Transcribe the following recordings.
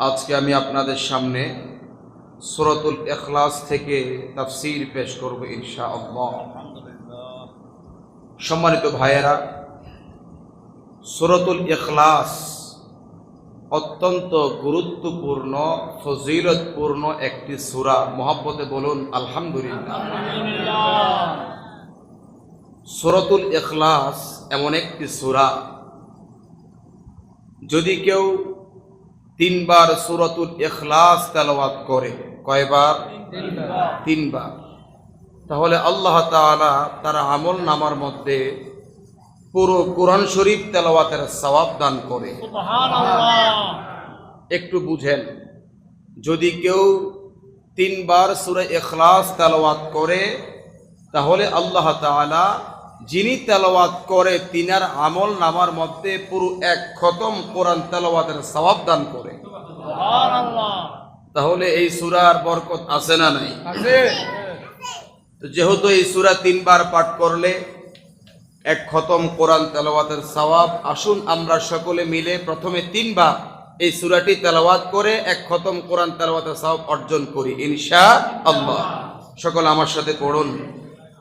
আজকে আমি আপনাদের সামনে সুরতুল এখলাস থেকে তাফসির পেশ করব ইনশা আল্লাহ সম্মানিত ভাইয়েরা, সুরতুল এখলাস অত্যন্ত গুরুত্বপূর্ণ, ফজিলতপূর্ণ একটি সুরা। মোহাব্বতে বলুন, আলহামদুলিল্লাহ। সুরতুল এখলাস এমন একটি সুরা। যদি কেউ তিনবার সুরতুল এখলাস তেলাওয়াত করে। কয়বার? তিনবার। তাহলে আল্লাহ তাআলা তার আমল নামার মধ্যে পুরো কোরআন শরীফ তেলাওয়াতের সওয়াব দান করে। একটু বুঝেন যদি কেউ তিনবার সুরে এখলাস তেলাওয়াত করে তাহলে আল্লাহ তাআলা যিনি তেলাওয়াত করে তিনার আমল নামার মধ্যে পুরো এক খতম কোরআন তেলাওয়াতের সওয়াব দান করে। তাহলে এই সুরার বরকত আছে না নাই? তো যেহেতু এই সুরা তিনবার পাঠ করলে এক খতম কোরআন তেলাওয়াতের সওয়াব আসুন আমরা সকলে মিলে প্রথমে তিনবার এই সুরাটি তেলাওয়াত করে এক খতম কোরআন তেলাওয়াতের সওয়াব অর্জন করি ইনশা আল্লাহ সকল আমার সাথে পড়ুন।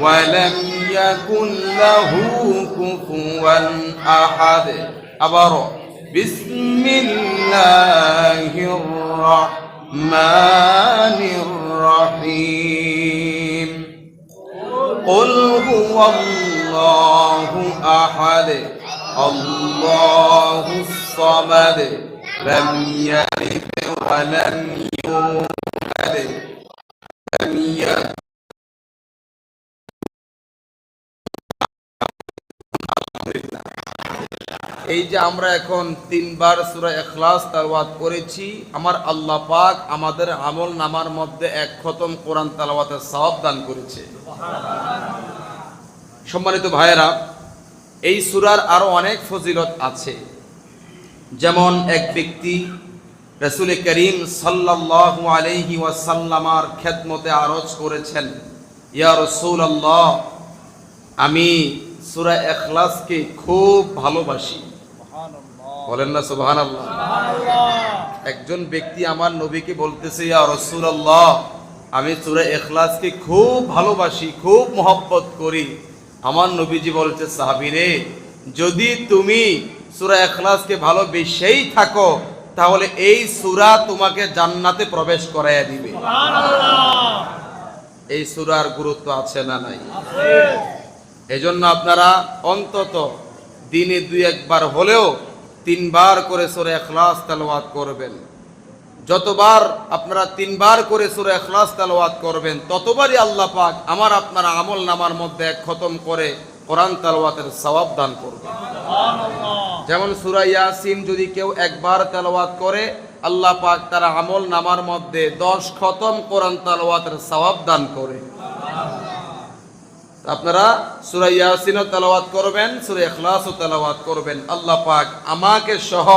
ولم يكن له كفوا أحد. أبر بسم الله الرحمن الرحيم. قل هو الله أحد. الله الصمد. لم يلد ولم يولد. لم يكن এই যে আমরা এখন তিনবার সূরা ইখলাস তালাওয়াত করেছি, আমার আল্লাহ পাক আমাদের আমল নামার মধ্যে এক খতম কোরআন তালাওয়াতের সওয়াব দান করেছে। সম্মানিত ভাইয়েরা, এই সূরার আরও অনেক ফজিলত আছে। যেমন এক ব্যক্তি রসুল করিম সাল্লাল্লাহু আলাইহি ওয়াসাল্লামার খেদমতে আরজ করেছেন, ইয়া রাসূলুল্লাহ, আমি সূরা ইখলাসকে খুব ভালোবাসি। বলেন না সুবহানাল্লাহ। একজন ব্যক্তি আমার নবীকে বলতেছে ইয়া আমি সূরা ইখলাসকে খুব ভালোবাসি খুব মহব্বত করি। আমার নবীজি বলছে সাহাবীরে যদি তুমি সূরা ইখলাসকে ভালোবেসেই থাকো তাহলে এই সুরা তোমাকে জান্নাতে প্রবেশ করাইয়া দিবে। এই সূরার গুরুত্ব আছে না নাই? এজন্য আপনারা অন্তত দিনে দুই একবার হলেও তিনবার করে সূরা ইখলাস তেলাওয়াত করবেন। যতবার আপনারা তিনবার করে সূরা ইখলাস তেলাওয়াত করবেন ততবারই আল্লাহ পাক আমার আপনার আমল নামার মধ্যে এক খতম করে কোরআন তেলাওয়াতের সওয়াব দান করবেন যেমন সূরা ইয়াসিন যদি কেউ একবার তেলাওয়াত করে আল্লাহ পাক তার আমল নামার মধ্যে দশ খতম কোরআন তেলাওয়াতের সওয়াব দান করে। আপনারা সূরা ইয়াসিনও তেলাওয়াত করবেন, সূরা ইখলাসও তেলাওয়াত করবেন। আল্লাহ পাক আমাকে সহ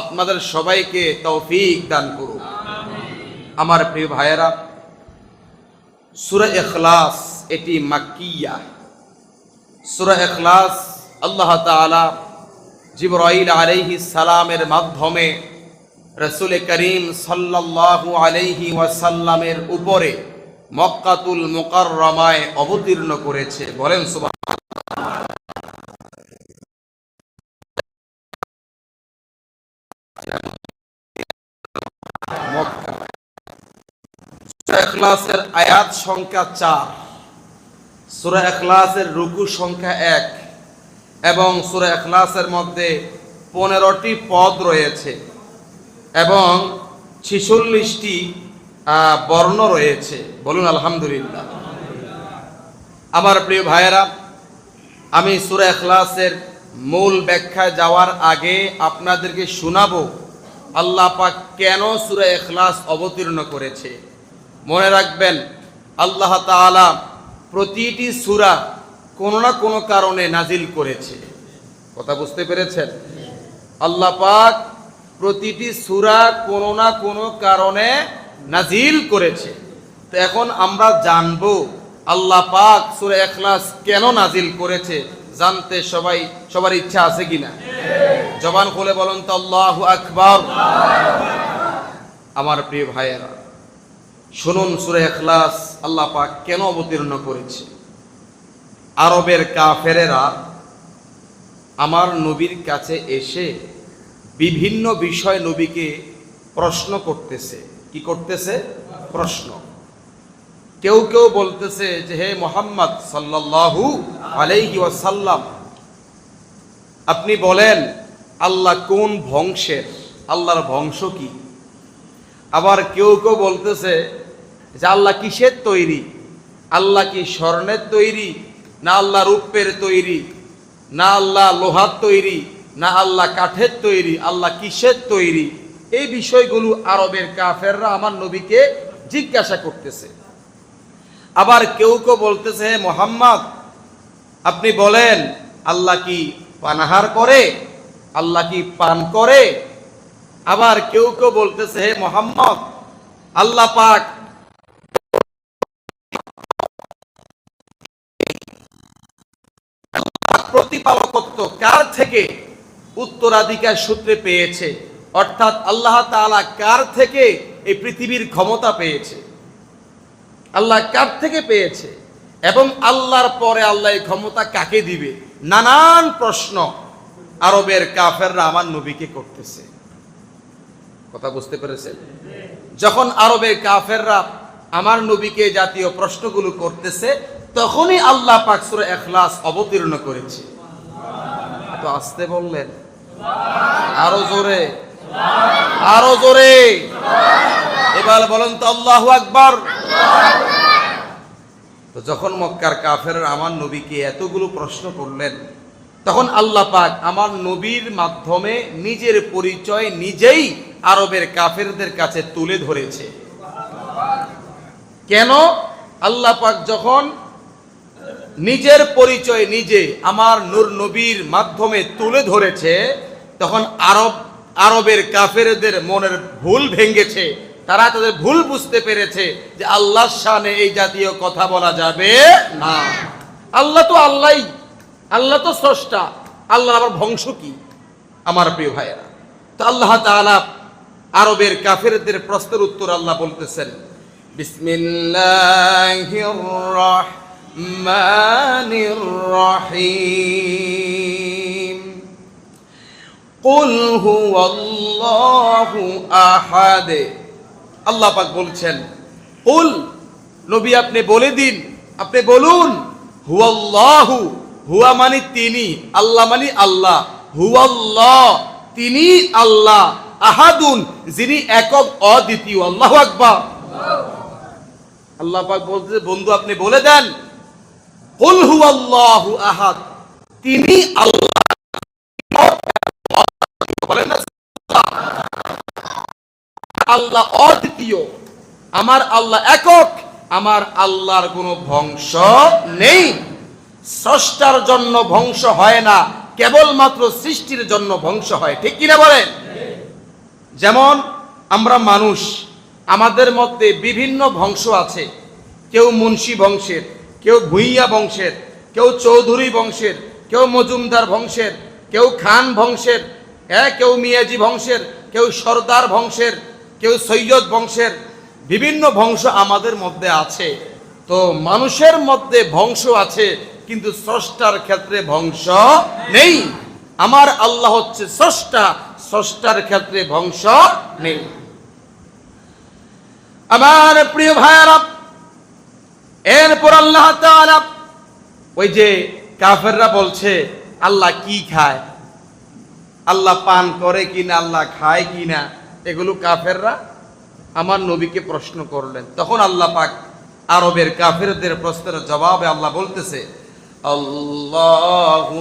আপনাদের সবাইকে তৌফিক দান করুন আমার প্রিয় ভাইয়েরা, সূরা এখলাস এটি মাক্কিয়া। সূরা এখলাস আল্লাহ তাআলা জিবরাইল আলাইহিস সালামের মাধ্যমে রসুল করিম সাল্লাল্লাহু আলাইহি ওয়াসাল্লামের উপরে মক্কাতুল মুকাররমায় অবতীর্ণ করেছে। বলেন সুবহান মক্কা। সূরা ইখলাসের আয়াত সংখ্যা চার। সূরা ইখলাসের রুকু সংখ্যা এক এবং সূরা ইখলাসের মধ্যে পনেরোটি পদ রয়েছে এবং ছিচল্লিশটি বর্ণ রয়েছে। বলুন, আলহামদুলিল্লাহ। আমার প্রিয় ভাইয়েরা, আমি সূরা এখলাসের মূল ব্যাখ্যায় যাওয়ার আগে আপনাদেরকে শোনাবো, আল্লাহ পাক কেন সূরা এখলাস অবতীর্ণ করেছে। মনে রাখবেন, আল্লাহ তাআলা প্রতিটি সুরা কোনো না কোনো কারণে নাজিল করেছে। কথা বুঝতে পেরেছেন? আল্লাহ পাক প্রতিটি সূরা কোনো না কোনো কারণে নাজিল করেছে। তো এখন আমরা জানব, আল্লাহ পাক সূরা ইখলাস কেন নাজিল করেছে, জানতে সবাই, সবার ইচ্ছা আছে কিনা? জবান খুলে বলুন তো, আল্লাহ আকবার। আমার প্রিয় ভাইয়েরা, শুনুন সুরে ইখলাস আল্লাহ পাক কেন অবতীর্ণ করেছে? আরবের কাফেরেরা আমার নবীর কাছে এসে বিভিন্ন বিষয় নবীকে প্রশ্ন করতেছে। কি করতেছে? প্রশ্ন। কেউ কেউ বলতেছে যে, হে মোহাম্মদ সাল্লাল্লাহু আলাইহি ওয়াসাল্লাম, আপনি বলেন, আল্লাহ কোন বংশের? আল্লাহর বংশ কি? আবার কেউ কেউ বলতেছে যে, আল্লাহ কিসের তৈরি? আল্লাহ কি স্বর্ণের তৈরি? না আল্লাহ রূপের তৈরি? না আল্লাহ লোহার তৈরি? না আল্লাহ কাঠের তৈরি? আল্লাহ কিসের তৈরি? এই বিষয়গুলো আরবের কাফেররা আমার নবীকে জিজ্ঞাসা করতেছে। আবার কেউ কেউ বলতেছে, হে মোহাম্মদ, আপনি বলেন, আল্লাহ কি পানাহার করে? আল্লাহ কি পান করে? আবার কেউ কেউ বলতেছে, হে মোহাম্মদ, আল্লাহ পাক প্রতিপালকত্ব কার থেকে উত্তরাধিকার সূত্রে পেয়েছে? অর্থাৎ আল্লাহ তাআলা কার থেকে এই পৃথিবীর ক্ষমতা পেয়েছে? আল্লাহ কার থেকে পেয়েছে? এবং আল্লাহর পরে আল্লাহ এই ক্ষমতা কাকে দিবে? নানান প্রশ্ন আরবের কাফেররা আমার নবীকে করতেছে। কথা বুঝতে পেরেছেন? যখন আরবের কাফেররা আমার নবীকে জাতীয় প্রশ্নগুলো করতেছে, তখনই আল্লাহ পাক এখলাস অবতীর্ণ করেছে। তো আসতে বললেন। আরও জোরে। আরও জোরে। এবার বলেন তো আল্লাহ আকবার। তো যখন মক্কার কাফের আমার নবীকে এতগুলো প্রশ্ন করলেন, তখন আল্লাহ পাক আমার নবীর মাধ্যমে নিজের পরিচয় নিজেই আরবের কাফেরদের কাছে তুলে ধরেছে। কেন? আল্লাহ পাক যখন নিজের পরিচয় নিজে আমার নূর নবীর মাধ্যমে তুলে ধরেছে, তখন আরব আরবের কাফেরদের মনের ভুল ভেঙ্গেছে তারা তাদের ভুল বুঝতে পেরেছে যে আল্লাহর শানে এই জাতীয় কথা বলা যাবে না। আল্লাহ তো আল্লাহ আল্লাহ তো স্রষ্টা আল্লাহ আবার বংশ কি? আমার প্রিয় ভাইয়েরা, তো আল্লাহ তাআলা আরবের কাফেরদের প্রশ্নের উত্তর আল্লাহ বলতেছেন, বিসমিল্লাহির রহমানির রহিম। কুল হুয়াল্লাহু আহাদ। আল্লাহ পাক বলছেন, কুল, নবী আপনি বলে দিন, আপনি বলুন, হুয়াল্লাহু, হুয়া মানে তিনি, আল্লাহ মানে আল্লাহ, হুয়াল্লাহ, তিনি আল্লাহ, আহাদুন, যিনি একক, অদ্বিতীয়, আল্লাহু আকবার। আল্লাহ পাক বলতে বন্ধু আপনি বলে দেন, কুল হুয়াল্লাহু আহাদ, তিনি আল্লাহ বলেন না আল্লাহ অদ্বিতীয়। আমার আল্লাহ একক, আমার আল্লাহর কোনো বংশ নেই। স্রষ্টার জন্য বংশ হয় না, কেবলমাত্র সৃষ্টির জন্য বংশ হয়। ঠিক কিনা বলেন? যেমন আমরা মানুষ, আমাদের মধ্যে বিভিন্ন বংশ আছে। কেউ মুন্সি বংশের, কেউ ভুইয়া বংশের, কেউ চৌধুরী বংশের, কেউ মজুমদার বংশের, কেউ খান বংশের হ্যাঁ কেউ মিয়াজি বংশের, কেউ সর্দার বংশের কেউ সৈয়দ বংশের বিভিন্ন বংশ আমাদের মধ্যে আছে। তো মানুষের মধ্যে বংশ আছে, কিন্তু স্রষ্টার ক্ষেত্রে বংশ নেই। আমার আল্লাহ হচ্ছে স্রষ্টা, স্রষ্টার ক্ষেত্রে ধ্বংস নেই। আমার প্রিয় ভাইয়ারা, এরপর আল্লাহ ওই যে কাফেররা বলছে, আল্লাহ কি খায়? আল্লাহ পান করে কিনা, আল্লাহ খায় কিনা? এগুলো কাফেররা আমার নবীকে প্রশ্ন করলেন। তখন আল্লাহ পাক আরবের কাফেরদের প্রশ্নের জবাবে আল্লাহ বলতেছে, আল্লাহু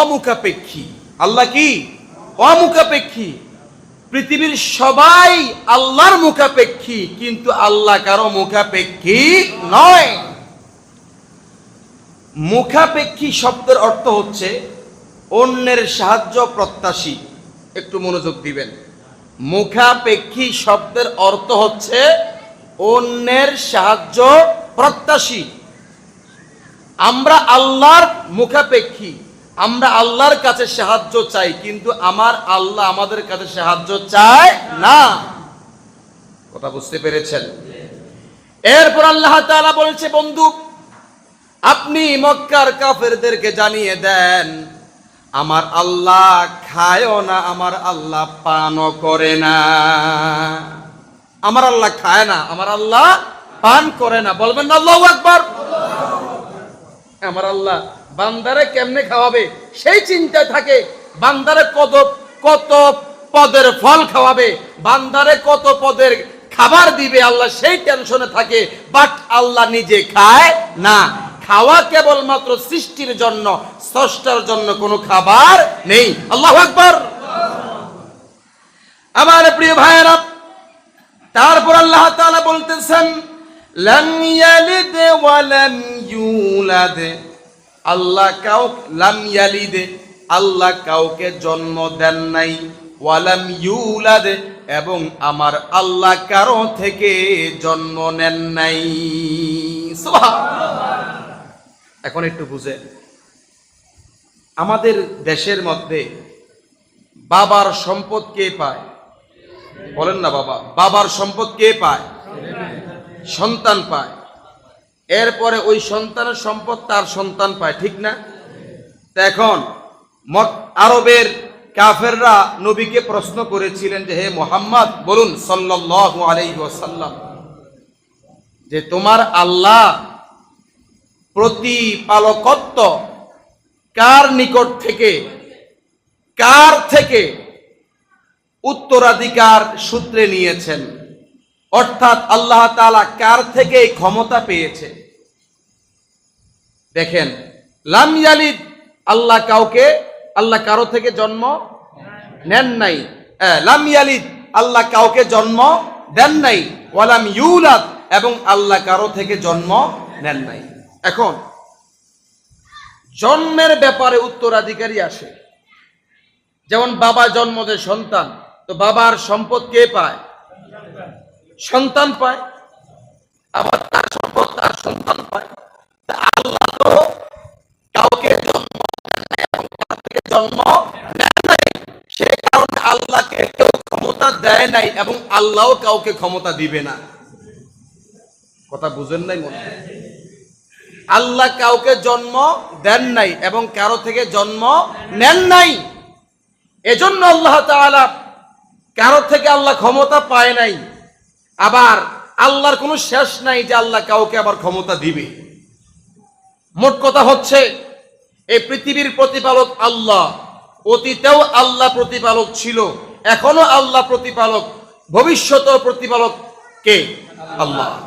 অমুখাপেক্ষী। আল্লাহ কি? অমুখাপেক্ষী। পৃথিবীর সবাই আল্লাহর মুখাপেক্ষী, কিন্তু আল্লাহ কারও মুখাপেক্ষী নয়। মুখাপেক্ষী শব্দের অর্থ হচ্ছে অন্যের সাহায্য প্রত্যাশী। একটু মনোযোগ দিবেন। মুখাপেক্ষী শব্দের অর্থ হচ্ছে অন্যের সাহায্য প্রত্যাশী। আমরা আল্লাহর মুখাপেক্ষী। আমরা আল্লাহর কাছে সাহায্য চাই, কিন্তু আমার আল্লাহ আমাদের কাছে সাহায্য চায় না। কথা বুঝতে পেরেছেন? এরপর আল্লাহ তাআলা বলছে, বন্ধু, আপনি মক্কার কাফেরদেরকে জানিয়ে দেন আমার আল্লাহ খায়ও না, আমার আল্লাহ পানও করে না। আমার আল্লাহ খায় না, আমার আল্লাহ পান করে না। বলবেন না, আল্লাহু আকবার। আমার আল্লাহ বান্দারে কেমনে খাওয়াবে? সেই চিন্তায় থাকে। বান্দারে কত কত পদের ফল খাওয়াবে? বান্দারে কত পদের খাবার দিবে? আল্লাহ সেই টেনশনে থাকে। বাট আল্লাহ নিজে খায় না। খাওয়া কেবলমাত্র সৃষ্টির জন্য, স্রষ্টার জন্য কোনো খাবার নেই। আল্লাহ আকবার। আমার প্রিয় ভাইয়েরা, তারপর আল্লাহ তাআলা বলতেছেন, লাম ইয়ালিদ ওয়া লাম আল্লাহ কাউ লাম ইয়ালিদ, আল্লাহ কাউকে জন্ম দেন নাই। ওয়ালাম ইউলাদ, এবং আমার আল্লাহ কারও থেকে জন্ম নেন নাই। সুবহানাল্লাহ। এখন একটু বুঝে। আমাদের দেশের মধ্যে বাবার সম্পদ কে পায়? বলেন না বাবা, বাবার সম্পদ কে পায়? সন্তান পায়। এরপরে ওই সন্তানের সম্পদ তার সন্তান পায়, ঠিক না? এখন আরবের কাফেররা নবীকে প্রশ্ন করেছিলেন যে, হে মোহাম্মদ, বলুন সাল্লাল্লাহু আলাইহি ওয়াসাল্লাম, যে তোমার আল্লাহ প্রতিপালকত্ব কার নিকট থেকে? কার থেকে? উত্তরাধিকার সূত্রে নিয়েছেন। অর্থাৎ আল্লাহ তাআলা কার থেকে ক্ষমতা পেয়েছে? দেখেন লাম ইয়ালিদ আল্লাহ কাউকে আল্লাহ কারও থেকে জন্ম নেন নাই। আহ, লাম ইয়ালিদ আল্লাহ কাউকে জন্ম দেন নাই। ওয়ালাম ইউলাদ এবং আল্লাহ কারও থেকে জন্ম নেন নাই। এখন, জন্মের ব্যাপারে উত্তরাধিকারী আসে। যেমন বাবা জন্ম দেয় সন্তান, তো বাবার সম্পদ কে পায়? সন্তান পায়। আবার তার সম্পদ তার সন্তান পায়। আল্লাহ তো কাউকে জন্ম জন্ম সে কারণে আল্লাহকে কেউ ক্ষমতা দেয় নাই এবং আল্লাহও কাউকে ক্ষমতা দিবে না। কথা বুঝেন নাই মনে হয়? আল্লাহ কাউকে জন্ম দেন নাই এবং কারও থেকে জন্ম নেন নাই। এজন্য আল্লাহ তাআলা কারও থেকে আল্লাহ ক্ষমতা পায় নাই। আবার আল্লাহর কোনো শেষ নাই যে আল্লাহ কাউকে আবার ক্ষমতা দিবে। মোট কথা হচ্ছে, এই পৃথিবীর প্রতিপালক আল্লাহ, অতীতেও আল্লাহ প্রতিপালক ছিল, এখনও আল্লাহ প্রতিপালক, ভবিষ্যতেও প্রতিপালক কে? আল্লাহ।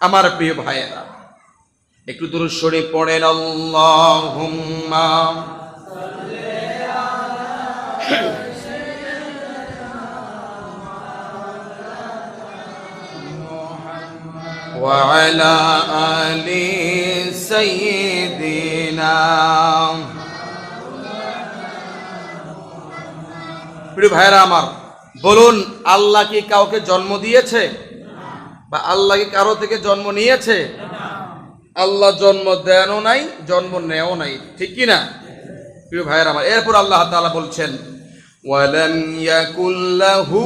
আমার প্রিয় ভাইয়েরা একটু দূর সরে পড়েন আল্লাহুম্মা وعلى آل سيدنا প্রিয় ভাইরা আমার বলুন আল্লাহ কি কাউকে জন্ম দিয়েছে বা আল্লাহ কি কারো থেকে জন্ম নিয়েছে আল্লাহ জন্ম দেনও নাই, জন্ম নেও নাই, ঠিক কি না প্রিয় ভাইয়ের আমার, এরপর আল্লাহ তাআলা বলছেন, ওয়ালাম ইয়াকুল্লাহু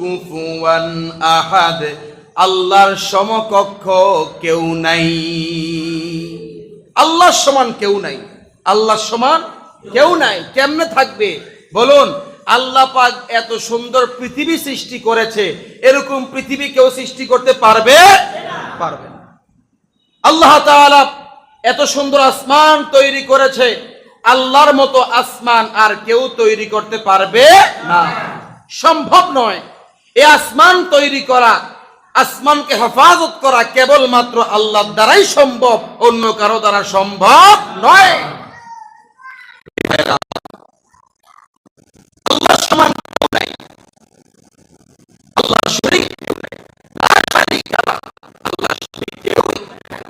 কুফুয়ান আহাদ আল্লাহর সমকক্ষ কেউ নাই। আল্লাহর সমান কেউ নাই। আল্লাহর সমান কেউ নাই। কেমনে থাকবে? বলুন, আল্লাহ পাক এত সুন্দর পৃথিবী সৃষ্টি করেছে, এরকম পৃথিবী কেউ সৃষ্টি করতে পারবে? পারবে আল্লাহ এত সুন্দর আসমান তৈরি করেছে। আল্লাহর মতো আসমান আর কেউ তৈরি করতে পারবে না। সম্ভব নয়। এই আসমান তৈরি করা, আসমানকে হেফাজত করা কেবলমাত্র আল্লাহর দ্বারাই সম্ভব, অন্য কারও দ্বারা সম্ভব নয়। আল্লাহ সমান আল্লাহ শরীক কেউ নাই লা শারীকা লাহ। আল্লাহ শরীক কেউ নাই।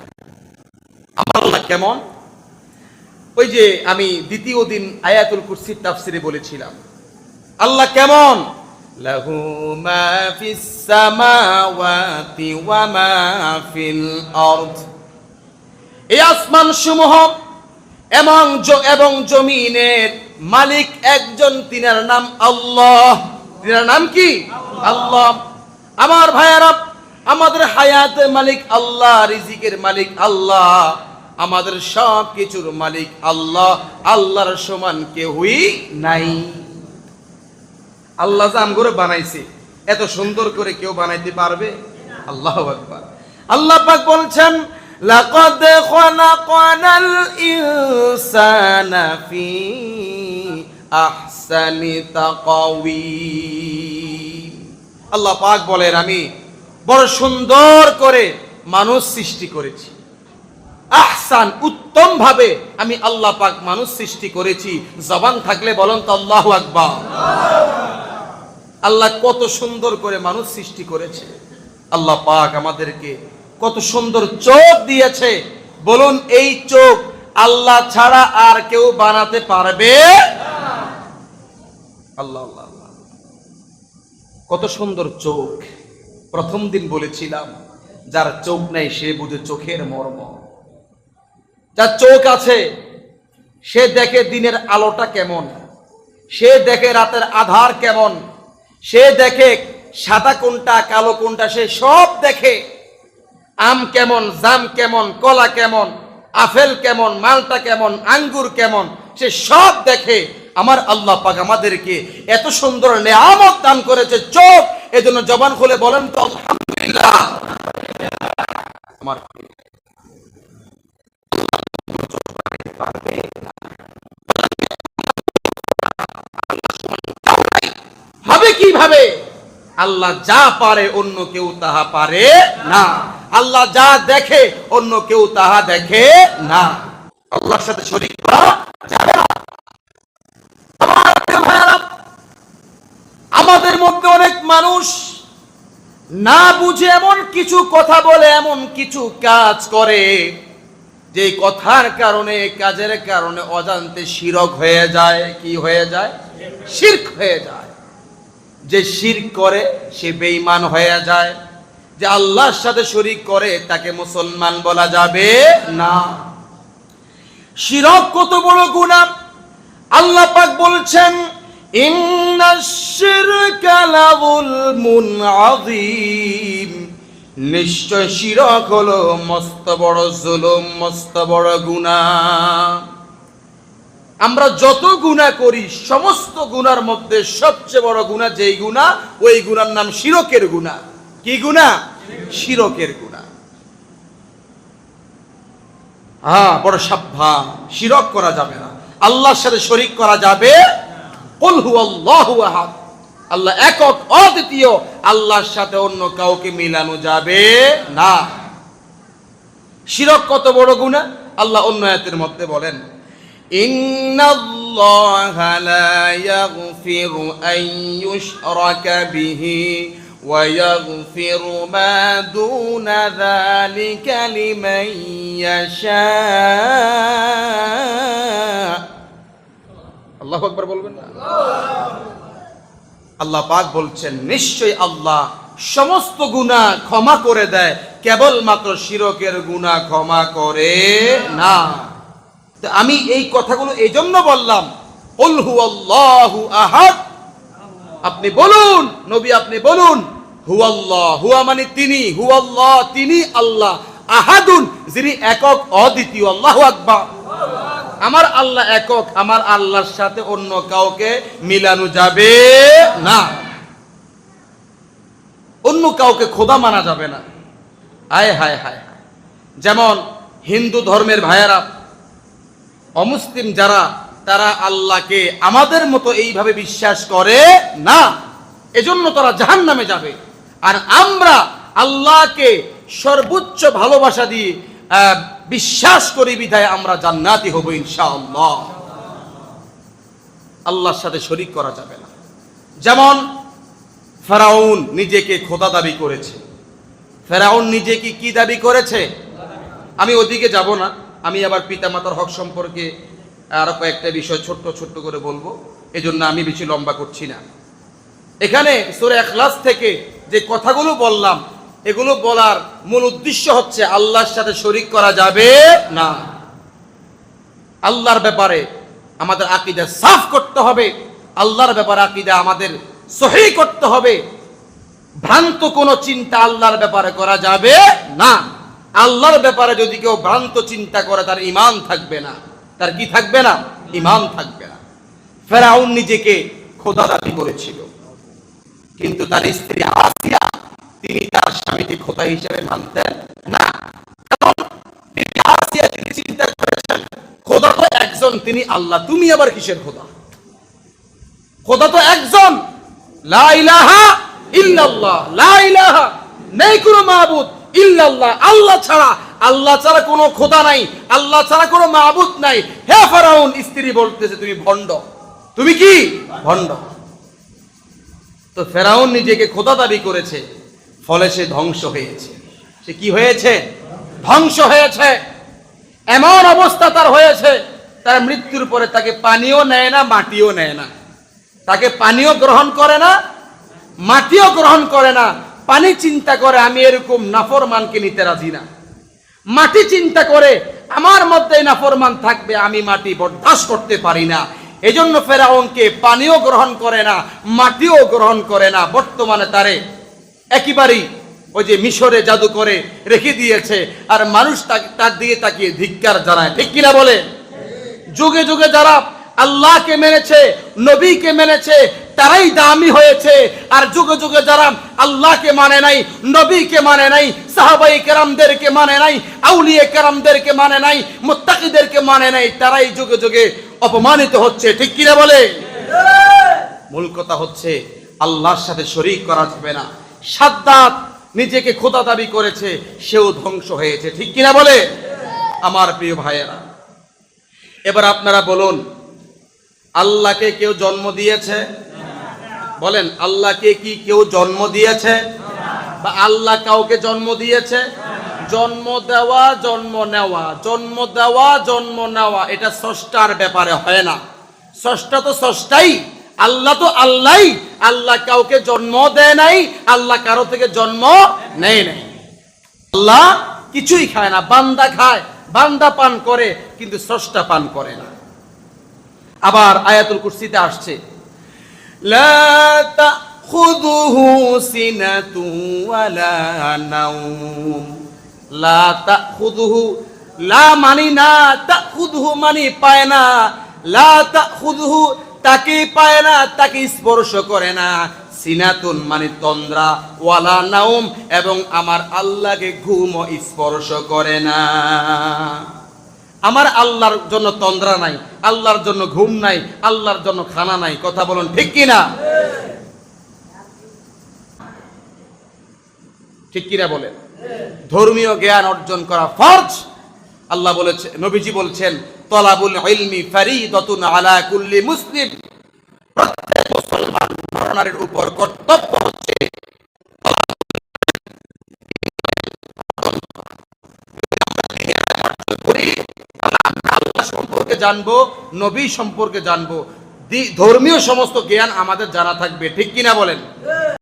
আমার আল্লাহ কেমন? ওই যে আমি দ্বিতীয় দিন আয়াতুল কুরসির তাফসিরে বলেছিলাম। আল্লাহ কেমন? লাহু মা ফিস সামাওয়াতি ওয়া মা ফিল আরদ। এই আসমান সমূহ এবং এবং জমিনের মালিক একজন তিনার নাম আল্লাহ। তিনার নাম কি? আল্লাহ। আমার ভাইয়ারা আমাদের হায়াতের মালিক আল্লাহ রিজিকের মালিক আল্লাহ। আমাদের সব কিছুর মালিক আল্লাহ। আল্লাহর সমান কেউই নাই। আল্লাহ জাম করে বানাইছে, এত সুন্দর করে কেউ বানাইতে পারবে? আল্লাহ আকবার। আল্লাহ পাক বলছেন আল্লাহ পাক বলেন, আমি বড় সুন্দর করে মানুষ সৃষ্টি করেছি। আহসান উত্তম ভাবে আমি আল্লাহ পাক মানুষ সৃষ্টি করেছি। জবান থাকলে বলেন তো আল্লাহ আকবার। আল্লাহ কত সুন্দর করে মানুষ সৃষ্টি করেছে। আল্লাহ পাক আমাদেরকে কত সুন্দর চোখ দিয়েছে। বলুন এই চোখ আল্লাহ ছাড়া আর কেউ বানাতে পারবে? আল্লাহ আল্লাহ আল্লাহ। কত সুন্দর চোখ। প্রথম দিন বলেছিলাম, যার চোখ নেই সে বুঝে চোখের মর্ম। যার চোখ আছে, সে দেখে দিনের আলোটা কেমন? সে দেখে রাতের আধার কেমন? সে দেখে সাদা কোনটা, কালো কোনটা, সে সব দেখে। আম কেমন, জাম কেমন, কলা কেমন, আপেল কেমন, মালটা কেমন, আঙ্গুর কেমন, সে সব দেখে আমার আল্লাহ পাক আমাদেরকে এত সুন্দর নেয়ামত দান করেছে চোখ। এজন্য জবান খুলে বলেন তো, আলহামদুলিল্লাহ। আমার হবে কীভাবে? আল্লাহ যা পারে অন্য কেউ তাহা পারে না। আল্লাহ যা দেখে অন্য কেউ তাহা দেখে না। আল্লাহর সাথে ভাইয়েরা, আমাদের মধ্যে অনেক মানুষ না বুঝে এমন কিছু কথা বলে এমন কিছু কাজ করে। যে কথার কারণে কাজের কারণে অজান্তে শিরক হয়ে যায়, কি হয়ে যায়? শির্ক হয়ে যায়। যে শির করে, সে বেঈমান হয়ে যায়। যে আল্লাহর সাথে শরিক করে, তাকে মুসলমান বলা যাবে না। শিরক কত বড় গুনাহ। আল্লাহ পাক বলছেন, ইন্নাশ শিরকা লাযুলমুন আযীম নিশ্চয় শিরক হলো মস্ত বড় জুলুম, মস্ত বড় গুনাহ। আমরা যত গুনাহ করি, সমস্ত গুনার মধ্যে সবচেয়ে বড় গুনাহ যেই গুনাহ, ওই গুনার নাম শিরকের গুনাহ। কি গুনাহ? শিরকের গুনাহ। হ্যাঁ বড় সাবধান, শিরক করা যাবে না। আল্লাহর সাথে শরিক করা যাবে কুল হুয়াল্লাহু আহাদ। আল্লাহ একক অদ্বিতীয় আল্লাহর সাথে অন্য কাউকে মিলানো যাবে না শিরক কত বড় গুনাহ আল্লাহ অন্য আয়াতের মধ্যে বলেন ইন্নাল্লাহা লা ইয়াগফিরু আন ইউশরাকা বিহি ويغفر ما دون ذلك لمن يشاء আল্লাহ আকবার বলবেন না আল্লাহ পাক বলছেন নিশ্চয় আল্লাহ সমস্ত গুনাহ ক্ষমা করে দেয়, কেবলমাত্র শিরকের গুনাহ ক্ষমা করে না। আমি এই কথাগুলো এই জন্য বললাম, কুল হুয়াল্লাহু আহাদ। আপনি বলুন, নবী আপনি বলুন, হুয়াল্লাহ হুয়া মানে তিনি, হুয়াল্লাহ তিনি আল্লাহ, আহাদুন যিনি একক, অদ্বিতীয়, আল্লাহু আকবার। আমার আল্লাহ একক, আমার আল্লাহর সাথে অন্য কাউকে মিলানো যাবে না। অন্য কাউকে খোদা মানা যাবে না। হায় হায় হায়। যেমন হিন্দু ধর্মের ভাইয়েরা, অমুসলিম যারা, তারা আল্লাহকে আমাদের মতো এইভাবে বিশ্বাস করে না। এজন্য তারা জাহান নামে যাবে। আর আমরা আল্লাহকে সর্বোচ্চ ভালোবাসা দিয়ে বিশ্বাস করি বিধায় আমরা জান্নাতি হব ইনশাআল্লাহ। আল্লাহর সাথে শরিক করা যাবে না। যেমন, ফেরাউন নিজেকে খোদা দাবি করেছে। ফেরাউন নিজেকে কি দাবি করেছে? আমি ওদিকে যাব না। আমি আবার পিতামাতার হক সম্পর্কে আরও কয়েকটা বিষয় ছোট্ট ছোট্ট করে বলব। এজন্য আমি বেশি লম্বা করছি না। এখানে সুরে এখলাস থেকে যে কথাগুলো বললাম এগুলো বলার মূল উদ্দেশ্য হচ্ছে আল্লাহর সাথে শরিক করা যাবে না। আল্লাহর ব্যাপারে আমাদের আকিদা সাফ করতে হবে, আল্লাহর ব্যাপারে আকিদা আমাদের সহি করতে হবে। ভ্রান্ত কোনো চিন্তা আল্লাহর ব্যাপারে করা যাবে না। আল্লাহর ব্যাপারে যদি কেউ ভ্রান্ত চিন্তা করে, তার ইমান থাকবে না। তার কি থাকবে না? ইমান থাকবে না। ফেরাউন নিজেকে খোদা দাবি করেছিল কিন্তু তার স্ত্রী তিনি তার স্বামীকে খোদা হিসেবে মানতেন? না। কারণ তিনি চিন্তা করেছেন, খোদা তো একজন, তিনি আল্লাহ, তুমি আবার কিসের খোদা? খোদা তো একজন। নেই কোনো মাবুদ ইল্লাল্লাহ। আল্লাহ ছাড়া আল্লাহ ছাড়া কোনো খোদা নাই, আল্লাহ ছাড়া কোনো মাবুদ নাই। হে ফেরাউন, স্ত্রী বলতেছে, তুমি ভণ্ড। তুমি কি? ভণ্ড। তো ফেরাউন নিজেকে খোদা দাবি করেছে। ফলে সে ধ্বংস হয়েছে। সে কি হয়েছে? ধ্বংস হয়েছে। এমন অবস্থা তার হয়েছে, তার মৃত্যুর পরে তাকে পানিও নেয় না, মাটিও নেয় না। তাকে পানিও গ্রহণ করে না, মাটিও গ্রহণ করে না। পানি চিন্তা করে, আমি এরকম নাফরমানকে নিতে রাজি না। মাটি চিন্তা করে, আমার মধ্যে নাফরমান থাকবে, আমি মাটি বরদাস্ত করতে পারি না। এজন্য ফেরাউনকে পানিও গ্রহণ করে না, মাটিও গ্রহণ করে না। বর্তমানে তারে একেবারেই ওই যে মিশরে জাদু করে রেখে দিয়েছে, আর মানুষ তার দিকে তাকিয়ে ধিক্কার জানায়। ঠিক কিনা বলে? যুগে যুগে যারা আল্লাহকে মেনেছে, নবীকে মেনেছে, তারাই দামি হয়েছে। আর যুগে যুগে যারা আল্লাহকে মানে নাই, নবীকে মানে নাই সাহাবাই কেরামদেরকে মানে নাই আউলিয়ে কেরামদেরকে মানে নাই, মুত্তাকিদেরকে মানে নাই, তারাই যুগে যুগে অপমানিত হচ্ছে। ঠিক কিনা বলে? মূল কথা হচ্ছে, আল্লাহর সাথে শরিক করা যাবে না। সাদ্দাত নিজেকে খোদা দাবি করেছে, সেও ধ্বংস হয়েছে। ঠিক কিনা বলে? আমার প্রিয় ভাইয়েরা, এবার আপনারা বলুন, আল্লাহকে কেউ জন্ম দিয়েছে? বলেন, আল্লাহকে কি কেউ জন্ম দিয়েছে? বা আল্লাহ কাউকে জন্ম দিয়েছে? জন্ম দেওয়া, জন্ম নেওয়া, জন্ম দেওয়া, জন্ম নেওয়া, এটা স্রষ্টার ব্যাপারে হয় না। স্রষ্টা তো স্রষ্টাই। আল্লাহ তো আল্লাহ। আল্লাহ কাউকে জন্ম দেয় নাই, আল্লাহ কারও থেকে জন্ম নেয় নাই। আল্লাহ কিছুই খায় না, বান্দা খায়, বান্দা পান করে, কিন্তু স্রষ্টা পান করে না। আবার আয়াতুল কুরসিতে আসছে, লা লা লা মানি না, তাখুযুহু মানি পায় না। লা তাখুযুহু তাকে পায় না, তাকে স্পর্শ করে না। সিনাতুন মানে তন্দ্রা, ওয়ালা নাওম, এবং আমার আল্লাহকে ঘুম স্পর্শ করে না। আমার আল্লাহর জন্য তন্দ্রা নাই, আল্লাহর জন্য ঘুম নাই, আল্লাহর জন্য খানা নাই, কথা বলুন ঠিক কিনা? ঠিক কিনা বলেন? ধর্মীয় জ্ঞান অর্জন করা ফরজ। আল্লাহ বলেছে, নবীজি বলছেন তলাবুল আলা কুল্লি মুসলিম। প্রত্যেক মুসলমান উপর কর্তব্য হচ্ছে সম্পর্কে জানব, নবী সম্পর্কে জানব ধর্মীয় সমস্ত জ্ঞান আমাদের জানা থাকবে, ঠিক কিনা বলেন?